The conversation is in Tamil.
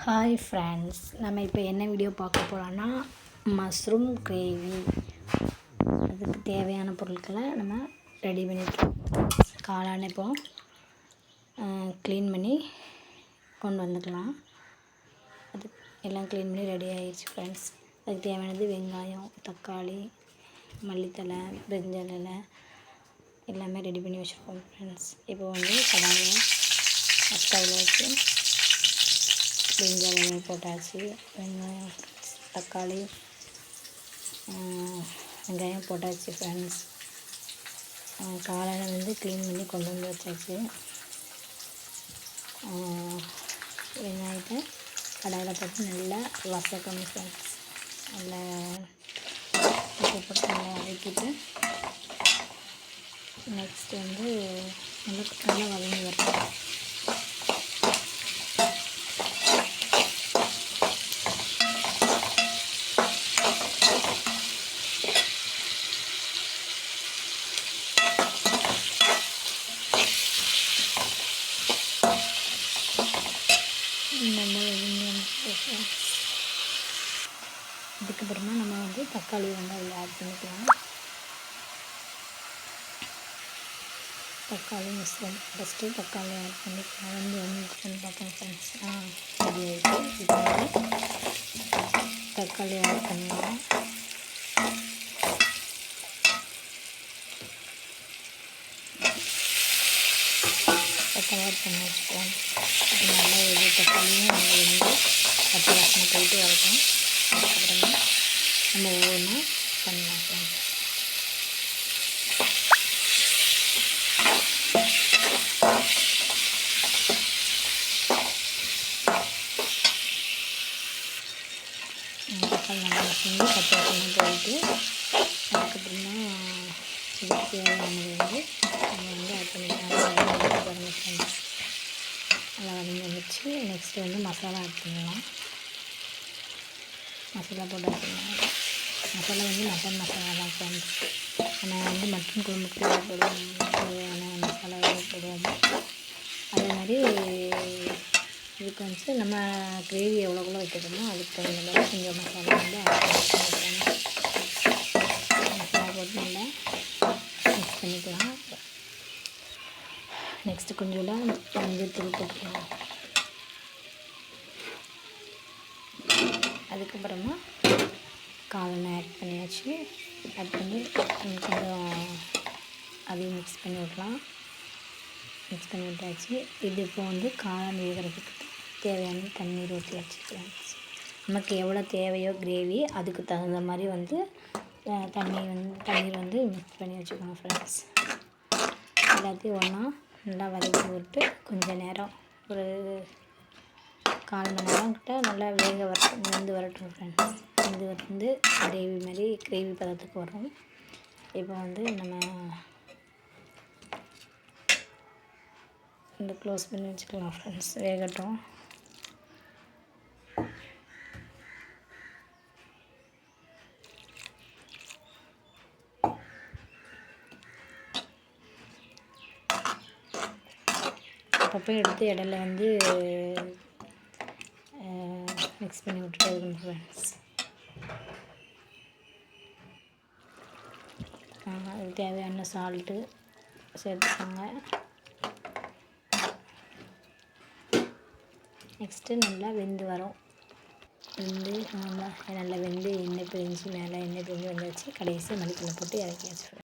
ஹாய் ஃப்ரெண்ட்ஸ் நம்ம இப்போ என்ன வீடியோ பார்க்க போகிறோன்னா மஷ்ரூம் கிரேவி அதுக்கு தேவையான பொருட்களை நம்ம ரெடி பண்ணிக்கலாம் காளான் இப்போ க்ளீன் பண்ணி கொண்டு வந்துக்கலாம். அது எல்லாம் க்ளீன் பண்ணி ரெடி ஆகிடுச்சு ஃப்ரெண்ட்ஸ் அதுக்கு தேவையானது வெங்காயம் தக்காளி மல்லித்தலை பிரிஞ்சல் இலை எல்லாமே ரெடி பண்ணி வச்சுருக்கோம் ஃப்ரெண்ட்ஸ் இப்போ வந்து கடாயை ஸ்டவ்வில் வச்சு வெங்காயம் போட்டாச்சு வெங்காயம் தக்காளி வெங்காயம் போட்டாச்சு ஃப்ரெண்ட்ஸ் காலையில் வந்து க்ளீன் பண்ணி கொண்டு வந்து வச்சாச்சு. வெங்காயத்தை கடாயில் போட்டு நல்லா வசக்கணும் ஃப்ரெண்ட்ஸ் நல்லா உப்பு போட்டு நல்லா வதக்கிட்டு நெக்ஸ்ட் வந்து நல்லா நல்லா வதங்கி வரணும். நல்லா வதங்கி அதுக்கப்புறமா நம்ம வந்து தக்காளி வந்து அதில் ஆட் பண்ணிக்கலாம் தக்காளி மிஸ்ரம் ஃபஸ்ட்டு தக்காளி ஆட் பண்ணிக்கலாம் வந்து வந்து பார்ப்போம் ஃப்ரெண்ட்ஸ் ஆ ரெடி ஆகிடுச்சு இப்போ வந்து தக்காளி ஆட் பண்ணலாம் தக்காளி ஆட் பண்ணி வச்சுக்கலாம் நல்லா இது தக்காளியும் நம்ம வந்து பச்சை வாசனை போயிட்டு வரட்டும் அதுக்கப்புறமா நம்ம ஒவ்வொன்றா பண்ணலாம் ஃப்ரெண்ட்ஸ் தக்காளி நல்லா மசிஞ்சு பச்சை வாசனை போயிட்டு அதுக்கப்புறமா இதுக்கு தேவையானது வந்து நம்ம வந்து ஆட் பண்ணிக்கலாம் பாருங்கள் ஃப்ரெண்ட்ஸ் நல்லா வதங்கி வந்துச்சு நெக்ஸ்ட்டு வந்து மசாலா ஆட் பண்ணலாம் மசாலா போட்டு ஆட் பண்ணலாம் மசாலா வந்து மட்டன் மசாலா தான் ஃப்ரெண்ட்ஸ் ஆனால் வந்து மட்டன் குழம்புக்கு போடுவோம் தேவையான மசாலா போடுவோம் அதே மாதிரி இதுக்கு வந்து நம்ம கிரேவி எவ்வளோக்குள்ள வைக்கிறோமோ அதுக்கு தகுந்த மாதிரி கொஞ்சம் மசாலா வந்து மசாலா போட்டு நல்லா மிக்ஸ் பண்ணிக்கலாம். நெக்ஸ்ட்டு கொஞ்சோட மஞ்சள் தூள் போட்டுக்கலாம். அதுக்கப்புறமா காலெல்லாம் ஆட் பண்ணியாச்சு. ஆட் பண்ணி கொஞ்சம் அதையும் மிக்ஸ் பண்ணி விடலாம். மிக்ஸ் பண்ணி விட்டாச்சு. இது இப்போ வந்து காளான் வேகிறதுக்கு தேவையான தண்ணீர் ஊற்றி வச்சுக்கலாம். நமக்கு எவ்வளோ தேவையோ கிரேவி அதுக்கு தகுந்த மாதிரி வந்து தண்ணி வந்து தண்ணீர் வந்து மிக்ஸ் பண்ணி வச்சுக்கோங்க ஃப்ரெண்ட்ஸ் எல்லாத்தையும் ஒன்றா நல்லா வதக்கி விட்டு கொஞ்சம் நேரம் ஒரு கால் மணி நேரம் கிட்ட நல்லா வேக வரட்டும் வெந்து வரட்டும் ஃப்ரெண்ட்ஸ் இது வந்து கிரேவி மாதிரி கிரேவி பதத்துக்கு வரும். இப்போ வந்து நம்ம இந்த க்ளோஸ் பண்ணி வச்சுக்கலாம் ஃப்ரெண்ட்ஸ் வேகட்டும். அப்பப்போ எடுத்து இடையில வந்து மிக்ஸ் பண்ணி விட்டுட்டு இருக்கணும் ஃப்ரெண்ட்ஸ் அதுக்கு தேவையான சால்ட்டு சேர்த்துக்கோங்க. நெக்ஸ்ட்டு நல்லா வெந்து வரும். வெந்து நல்லா நல்லா வெந்து எண்ணெய் பிரிஞ்சு மேலே எண்ணெய் பிரிஞ்சு வந்துச்சு. கடைசி மல்லித்தலை போட்டு இறக்கி வச்சுருவேன்.